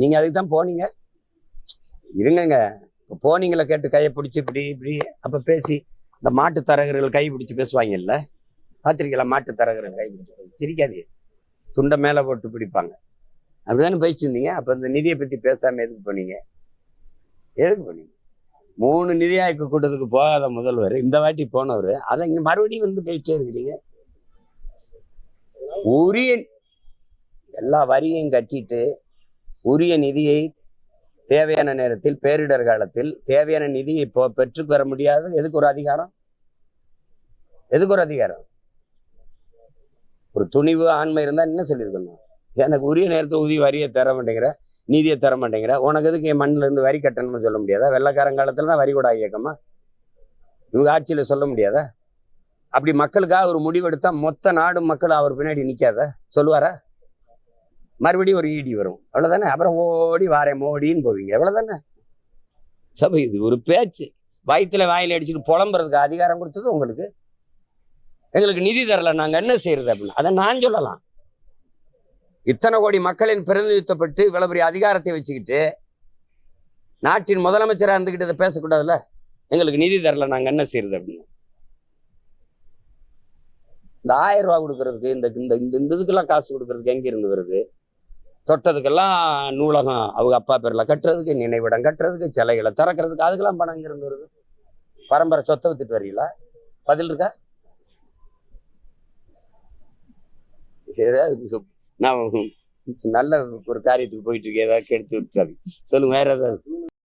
நீங்க அதுக்கு தான் போனீங்க. இருங்கங்க. இப்போ போனீங்கள கேட்டு கையை பிடிச்சி இப்படி இப்படி அப்போ பேசி இந்த மாட்டு தரகர்கள் கை பிடிச்சி பேசுவாங்கல்ல? பார்த்துருக்கீங்களா மாட்டு தரகர்கள் கை பிடிச்சி சிரிக்காது துண்டை மேலே போட்டு பிடிப்பாங்க. அப்படிதானே பேசியிருந்தீங்க அப்போ இந்த நிதியை பற்றி பேசாமல் எதுக்கு போனீங்க? எதுக்கு போனீங்க? மூணு நிதி ஆய்வு கூட்டத்துக்கு போகாத முதல்வர் இந்த வாட்டி போனவர். அதை இங்கே மறுபடியும் வந்து பேசிட்டே இருக்கிறீங்க. உரிய எல்லா வரியும் கட்டிட்டு உரிய நிதியை தேவையான நேரத்தில் பேரிடர் காலத்தில் தேவையான நிதியை இப்போ பெற்றுக்கு வர முடியாது. எதுக்கு ஒரு அதிகாரம்? எதுக்கு ஒரு அதிகாரம்? ஒரு துணிவு ஆண்மை இருந்தால் என்ன சொல்லியிருக்கணும்? எனக்கு உரிய நேரத்தில் உதவி வரியை தர மாட்டேங்கிற நீதியை தர மாட்டேங்கிற உனக்கு எதுக்கு என் மண்ணிலேருந்து வரி கட்டணும்னு சொல்ல முடியாதா? வெள்ளக்காரங்காலத்தில் தான் வரி கூட இயக்கமா இவங்க ஆட்சியில் சொல்ல முடியாதா? அப்படி மக்களுக்காக ஒரு முடிவெடுத்தா மொத்த நாடு மக்கள் அவர் பின்னாடி நிற்காத சொல்லுவாரா? மறுபடியும் ஒரு ஈடி வரும். அவ்வளோதானே அப்புறம் ஓடி வாரேன் மோடின்னு போவீங்க. அவ்வளோதானே சபை இது ஒரு பேச்சு. வயிற்றில் வாயில் அடிச்சுட்டு புலம்புறதுக்கு அதிகாரம் கொடுத்தது உங்களுக்கு. எங்களுக்கு நிதி தரல. நாங்கள் என்ன செய்யறது அப்படின்னு. அதை நான் சொல்லலாம். இத்தனை கோடி மக்களின் பிரதிநிதித்துவப்பட்டு இவ்வளோ பெரிய அதிகாரத்தை வச்சுக்கிட்டு நாட்டின் முதலமைச்சராக இருந்துக்கிட்டு இதை பேசக்கூடாதுல்ல? எங்களுக்கு நிதி தரல. நாங்கள் என்ன செய்யறது அப்படின்னு. இந்த ஆயிரம் ரூபா கொடுக்கறதுக்கு இந்த இந்த இந்த இந்த இதுக்கெல்லாம் காசு கொடுக்கறதுக்கு எங்கே இருந்து வருது? தொட்டதுக்கெல்லாம் நூலகம் அவங்க அப்பா பேரில் கட்டுறதுக்கு நினைவிடம் கட்டுறதுக்கு சிலைகளை திறக்கிறதுக்கு அதுக்கெல்லாம் பணம் எங்க வருது? பரம்பரை சொத்தை வித்துட்டு வரீங்களா பதில் இருக்கா? ஏதாவது நான் நல்ல ஒரு காரியத்துக்கு போயிட்டு இருக்கேன் ஏதாவது கெடுத்து விட்டுறாது சொல்லுங்க வேற ஏதாவது?